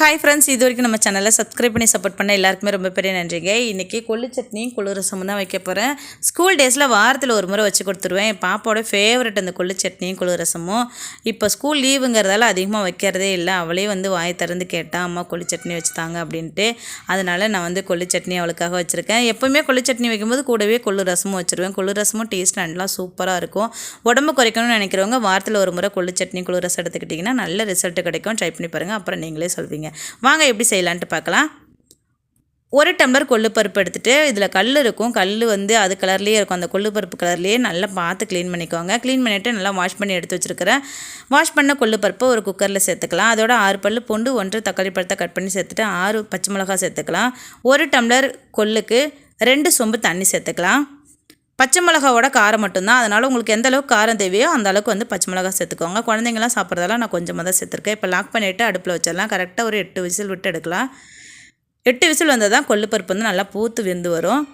Hi friends இது வரைக்கும் நம்ம சேனலை சப்ஸ்கிரைப் பண்ணி சப்போர்ட் பண்ண எல்லாருக்குமே ரொம்ப பெரிய நன்றிங்க. இன்றைக்கி கொள்ளு சட்னியும் குளிரசமும் ரசமும் தான் வைக்க போகிறேன் ஸ்கூல் டேஸில் வாரத்தில் ஒரு முறை வச்சு கொடுத்துருவேன். என் பாப்பாவோட ஃபேவரட் அந்த கொள்ளு சட்னியும் குளிரசமும் ரசமும். இப்போ ஸ்கூல் லீவுங்கிறதால அதிகமாக வைக்கிறதே இல்லை. அவளே வந்து வாய் திறந்து கேட்டால் அம்மா கொள்ளு சட்னி வச்சுத்தாங்க அப்படின்ட்டு. அதனால் நான் வந்து கொள்ளு சட்னி அவளுக்காக வச்சுருக்கேன். எப்போவுமே கொள்ளு சட்னி வைக்கும்போது கூடவே கொள்ளு ரசமும் வச்சுருவேன். கொள்ளு ரசமும் டேஸ்ட் நல்லா சூப்பராக இருக்கும். உடம்பு குறைக்கணும்னு நினைக்கிறவங்க வாரத்தில் ஒரு முறை கொள்ளு சட்னி குளிரசம் ரசம் எடுத்துக்கிட்டிங்கன்னா நல்ல ரிசல்ட் கிடைக்கும். ட்ரை பண்ணி பாருங்கள் அப்புறம் நீங்களே சொல்வீங்க. வாங்க எப்படி செய்யலான்ட்டு பார்க்கலாம். ஒரு டம்ளர் கொள்ளு பருப்பு எடுத்துகிட்டு இதில் கல் இருக்கும். கல் வந்து அது கலர்லேயே இருக்கும். அந்த கொள்ளு பருப்பு கலர்லேயே நல்லா பார்த்து க்ளீன் பண்ணிக்கோங்க. க்ளீன் பண்ணிவிட்டு நல்லா வாஷ் பண்ணி எடுத்து வச்சுருக்கிறேன். வாஷ் பண்ண கொள்ளு பருப்பை ஒரு குக்கரில் சேர்த்துக்கலாம். அதோட ஆறு பல் பூண்டு ஒன்று தக்காளி பழத்தை கட் பண்ணி சேர்த்துட்டு ஆறு பச்சை மிளகா சேர்த்துக்கலாம். ஒரு டம்ளர் கொள்ளுக்கு ரெண்டு சொம்பு தண்ணி சேர்த்துக்கலாம். பச்சை மிளகாவோட காரம் மட்டும்தான். அதனால் உங்களுக்கு எந்த அளவுக்கு காரம் தேவையோ அந்த அளவுக்கு வந்து பச்சை மிளகா சேர்த்துக்கோங்க. குழந்தைங்களாம் சாப்பிட்றதால நான் கொஞ்சமாக தான் சேர்த்துருக்கேன். இப்போ லாக் பண்ணிவிட்டு அடுப்பில் வச்சிடலாம். கரெக்டாக ஒரு எட்டு விசில் விட்டு எடுக்கலாம். எட்டு விசில் வந்தால் தான் கொள்ளுப்பருப்பு வந்து நல்லா பூத்து வெந்து வரும்.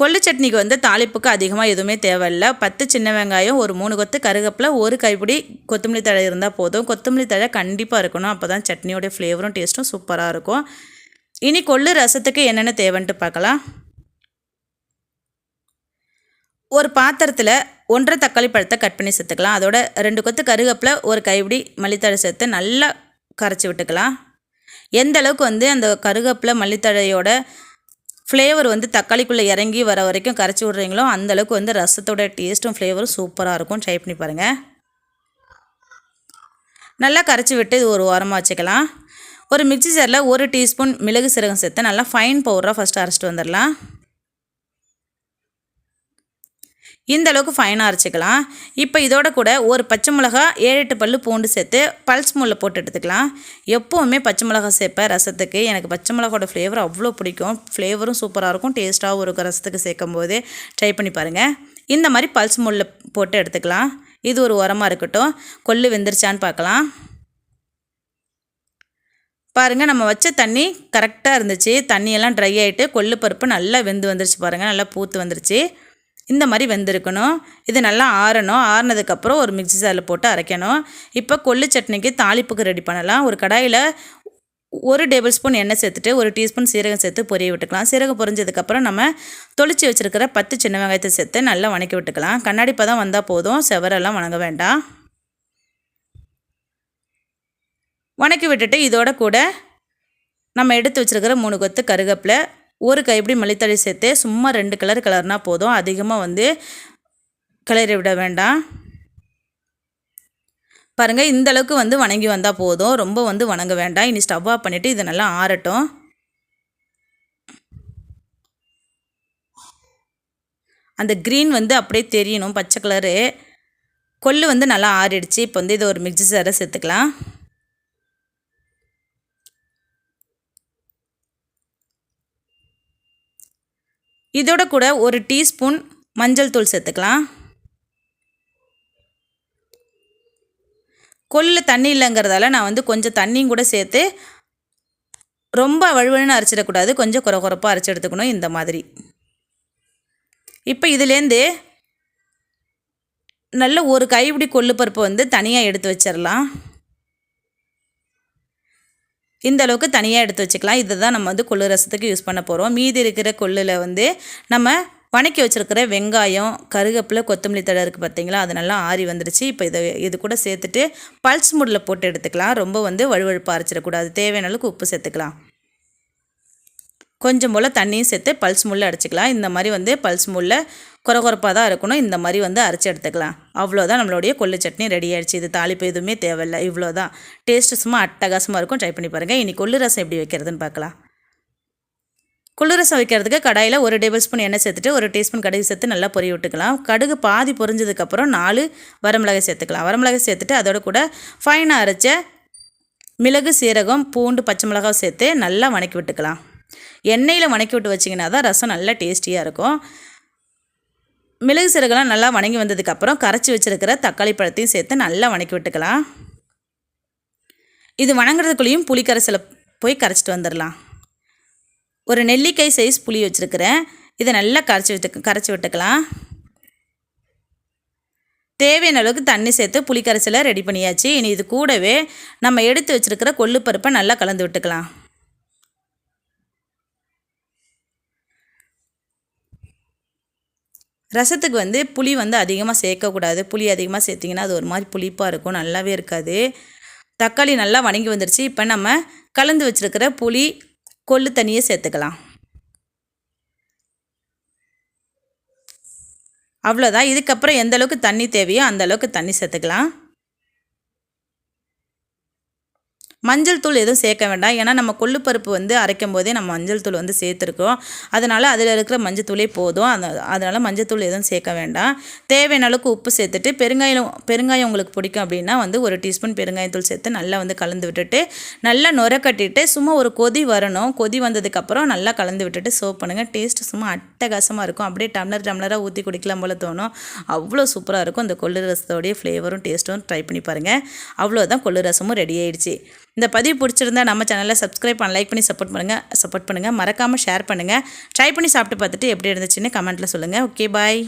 கொள்ளு சட்னிக்கு வந்து தாளிப்புக்கு அதிகமாக எதுவுமே தேவையில்லை. பத்து சின்ன வெங்காயம் ஒரு மூணு கொத்து கருகப்பில் ஒரு கைப்பிடி கொத்தமல்லி தழை இருந்தால் போதும். கொத்தமல்லி தழை கண்டிப்பாக இருக்கணும். அப்போ தான் சட்னியோடைய ஃப்ளேவரும் டேஸ்ட்டும் சூப்பராக இருக்கும். இனி கொள்ளு ரசத்துக்கு என்னென்ன தேவைன்ட்டு பார்க்கலாம். ஒரு பாத்திரத்தில் ஒன்றரை தக்காளி பழத்தை கட் பண்ணி சேர்த்துக்கலாம். அதோட ரெண்டு கொத்து கருகப்பில் ஒரு கைப்பிடி மல்லித்தழை சேர்த்து நல்லா கரைச்சி விட்டுக்கலாம். எந்த அளவுக்கு வந்து அந்த கருகப்பில் மல்லித்தழையோட ஃப்ளேவர் வந்து தக்காளிக்குள்ளே இறங்கி வர வரைக்கும் கரைச்சி விட்றீங்களோ அந்தளவுக்கு வந்து ரசத்தோட டேஸ்ட்டும் ஃப்ளேவரும் சூப்பராக இருக்கும். ட்ரை பண்ணி பாருங்கள் நல்லா கரைச்சி விட்டு இது ஒரு ஓரமாக வச்சுக்கலாம். ஒரு மிக்சி ஜாரில் ஒரு டீஸ்பூன் மிளகு சீரகம் சேர்த்து நல்லா ஃபைன் பவுடராக ஃபஸ்ட்டு அரைச்சிட்டு வந்துடலாம். இந்த அளவுக்கு ஃபைனாக அரைச்சிக்கலாம். இப்போ இதோட கூட ஒரு பச்சை மிளகா ஏழு எட்டு பல்லு பூண்டு சேர்த்து பல்ஸ் முல்லை போட்டு எடுத்துக்கலாம். எப்போவுமே பச்சை மிளகா சேர்ப்பேன் ரசத்துக்கு. எனக்கு பச்சை மிளகாவோட ஃப்ளேவர் அவ்வளோ பிடிக்கும். ஃப்ளேவரும் சூப்பராக இருக்கும். டேஸ்ட்டாகவும் இருக்கும் ரசத்துக்கு சேர்க்கும் போது ட்ரை பண்ணி பாருங்கள் இந்த மாதிரி பல்ஸ் முல்லை போட்டு எடுத்துக்கலாம். இது ஒரு உரமாக இருக்கட்டும். கொள்ளு வெந்துருச்சான்னு பார்க்கலாம். பாருங்கள் நம்ம வச்ச தண்ணி கரெக்டாக இருந்துச்சு. தண்ணியெல்லாம் ட்ரை ஆகிட்டு கொள்ளு பருப்பு நல்லா வெந்து வந்துருச்சு பாருங்கள் நல்லா பூத்து வந்துருச்சு. இந்த மாதிரி வெந்திருக்கணும். இது நல்லா ஆறணும். ஆறினதுக்கப்புறம் ஒரு மிக்சி ஜாரில் போட்டு அரைக்கணும். இப்போ கொள்ளு சட்னிக்கு தாளிப்புக்கு ரெடி பண்ணலாம். ஒரு கடாயில் ஒரு டேபிள் ஸ்பூன் எண்ணெய் சேர்த்துட்டு ஒரு டீஸ்பூன் சீரகம் சேர்த்து பொரிய விட்டுக்கலாம். சீரகம் பொரிஞ்சதுக்கப்புறம் நம்ம தொளிச்சு வச்சுருக்கிற பத்து சின்ன வெங்காயத்தை சேர்த்து நல்லா வணக்கி விட்டுக்கலாம். கண்ணாடி பதம் வந்தால் போதும். செவரெல்லாம் வணங்க வேண்டாம். வணக்கி விட்டுட்டு இதோட கூட நம்ம எடுத்து வச்சுருக்கிற மூணு கொத்து கருகப்பில் ஒரு கைப்பிடி மல்லித்தழை சேர்த்து சும்மா ரெண்டு கலர் கலர்னால் போதும். அதிகமாக வந்து கிளறி விட வேண்டாம். பாருங்கள் இந்த அளவுக்கு வந்து வணங்கி வந்தால் போதும். ரொம்ப வந்து வணங்க வேண்டாம். இனி ஸ்டவ் ஆஃப் பண்ணிவிட்டு இதை நல்லா ஆறட்டும். அந்த க்ரீன் வந்து அப்படியே தெரியணும். பச்சை கலரு கொள்ளு வந்து நல்லா ஆறிடுச்சு. இப்போ வந்து இதை ஒரு மிக்சி சாரை சேர்த்துக்கலாம். இதோட கூட ஒரு டீஸ்பூன் மஞ்சள் தூள் சேர்த்துக்கலாம். கொல்லில் தண்ணி இல்லைங்கிறதால நான் வந்து கொஞ்சம் தண்ணியும் கூட சேர்த்து ரொம்ப வழுவழுன்னு அரைச்சிடக்கூடாது. கொஞ்சம் குறை குறைப்பாக அரைச்சி எடுத்துக்கணும் இந்த மாதிரி. இப்போ இதுலேருந்து நல்ல ஒரு கைப்பிடி கொள்ளு பருப்பு வந்து தனியாக எடுத்து வச்சிடலாம். இந்த அளவுக்கு தனியாக எடுத்து வச்சுக்கலாம். இதை தான் நம்ம வந்து கொள்ளு ரசத்துக்கு யூஸ் பண்ண போகிறோம் மீதி இருக்கிற கொள்ளில் வந்து நம்ம வணக்கி வச்சுருக்கிற வெங்காயம் கருகப்பில் கொத்தமல்லி தழை இருக்குது பார்த்தீங்களா அது நல்லா ஆறி வந்துடுச்சு இப்போ இதை இது கூட சேர்த்துட்டு பல்ஸ் மூடில் போட்டு எடுத்துக்கலாம். ரொம்ப வந்து வழுவழுப்பாக அரைச்சிடக்கூடாது. தேவையான அளவுக்கு உப்பு சேர்த்துக்கலாம். கொஞ்சம் போல் தண்ணியும் சேர்த்து பல்ஸ் முள்ள அடிச்சிக்கலாம் இந்த மாதிரி வந்து பல்ஸ் முள்ள குறகுறப்பாக தான் இருக்கணும். இந்த மாதிரி வந்து அரைச்சி எடுத்துக்கலாம். அவ்வளோதான் நம்மளுடைய கொள்ளு சட்னி ரெடி ஆயிடுச்சு. இது தாளிப்பு எதுவுமே தேவையில்லை. இவ்வளோ தான் டேஸ்ட்டு சும்மா அட்டகாசமாக இருக்கும். ட்ரை பண்ணி பாருங்கள் இனி கொள்ளு ரசம் எப்படி வைக்கிறதுன்னு பார்க்கலாம். கொள்ளு ரசம் வைக்கிறதுக்கு கடாயில் ஒரு டேபிள் ஸ்பூன் எண்ணெய் சேர்த்துட்டு ஒரு டீஸ்பூன் கடுகு சேர்த்து நல்லா பொரிய விட்டுக்கலாம். கடுகு பாதி பொரிஞ்சதுக்கப்புறம் நாலு வரமிளகாய் சேர்த்துக்கலாம். வரமிளகாய் சேர்த்துட்டு அதோட கூட ஃபைனாக அரைச்ச மிளகு சீரகம் பூண்டு பச்சை மிளகாய் சேர்த்து நல்லா வணக்கி விட்டுக்கலாம். எண்ணெயில் வணக்கி விட்டு வச்சிங்கன்னா தான் ரசம் நல்லா டேஸ்டியாக இருக்கும். மிளகு சீரகெல்லாம் நல்லா வணங்கி வந்ததுக்கப்புறம் கரைச்சி வச்சுருக்கிற தக்காளி பழத்தையும் சேர்த்து நல்லா வணக்கி விட்டுக்கலாம். இது வணங்குறதுக்குள்ளேயும் புளி கரைசலை போய் கரைச்சிட்டு வந்துடலாம். ஒரு நெல்லிக்காய் சைஸ் புளி வச்சுருக்கிறேன். இதை நல்லா கரைச்சி விட்டு கரைச்சி விட்டுக்கலாம். தேவையான அளவுக்கு தண்ணி சேர்த்து புளிக்கரைசலை ரெடி பண்ணியாச்சு. இனி இது கூடவே நம்ம எடுத்து வச்சுருக்கிற கொள்ளுப்பருப்பை நல்லா கலந்து விட்டுக்கலாம். ரசத்துக்கு வந்து புளி வந்து அதிகமாக சேர்க்கக்கூடாது. புளி அதிகமாக சேர்த்திங்கன்னா அது ஒரு மாதிரி புளிப்பாக இருக்கும். நல்லாவே இருக்காது. தக்காளி நல்லா வணங்கி வந்துருச்சு. இப்போ நம்ம கலந்து வச்சுருக்கிற புளி கொள்ளு தண்ணியை சேர்த்துக்கலாம். அவ்வளோதான் இதுக்கப்புறம் எந்த அளவுக்கு தண்ணி தேவையோ அந்த அளவுக்கு தண்ணி சேர்த்துக்கலாம். மஞ்சள் தூள் எதுவும் சேர்க்க வேண்டாம். ஏன்னா நம்ம கொள்ளுப்பருப்பு வந்து அரைக்கும் போதே நம்ம மஞ்சள் தூள் வந்து சேர்த்துருக்கோம். அதனால் அதில் இருக்கிற மஞ்சள் தூளே போதும். அந்த அதனால் மஞ்சள் தூள் எதுவும் சேர்க்க வேண்டாம். தேவையான அளவுக்கு உப்பு சேர்த்துட்டு பெருங்காயம் பெருங்காயம் உங்களுக்கு பிடிக்கும் அப்படின்னா வந்து ஒரு டீஸ்பூன் பெருங்காயத்தூள் சேர்த்து நல்லா வந்து கலந்து விட்டுட்டு நல்லா நுர கட்டிட்டு சும்மா ஒரு கொதி வரணும். கொதி வந்ததுக்கப்புறம் நல்லா கலந்து விட்டுட்டு சர்வ் பண்ணுங்கள் டேஸ்ட் சும்மா அட்டகாசமாக இருக்கும். அப்படியே டம்ளர் டம்ளராக ஊற்றி குடிக்கலாம் போல் தோணும். அவ்வளோ சூப்பராக இருக்கும். இந்த கொள்ளு ரசத்தோடைய ஃப்ளேவரும் டேஸ்ட்டும் ட்ரை பண்ணி பாருங்கள் அவ்வளோதான் கொள்ளு ரசமும் ரெடி ஆயிடுச்சு. இந்த பதிவு பிடிச்சிருந்தா நம்ம சேனலை சப்ஸ்கிரைப் பண்ண லைக் பண்ணி சப்போர்ட் பண்ணுங்கள் சப்போர்ட் பண்ணுங்கள் மறக்காமல் ஷேர் பண்ணுங்கள் ட்ரை பண்ணி சாப்பிட்டு பார்த்துட்டு எப்படி இருந்துச்சுன்னு கமெண்ட்டில் சொல்லுங்கள் ஓகே பாய்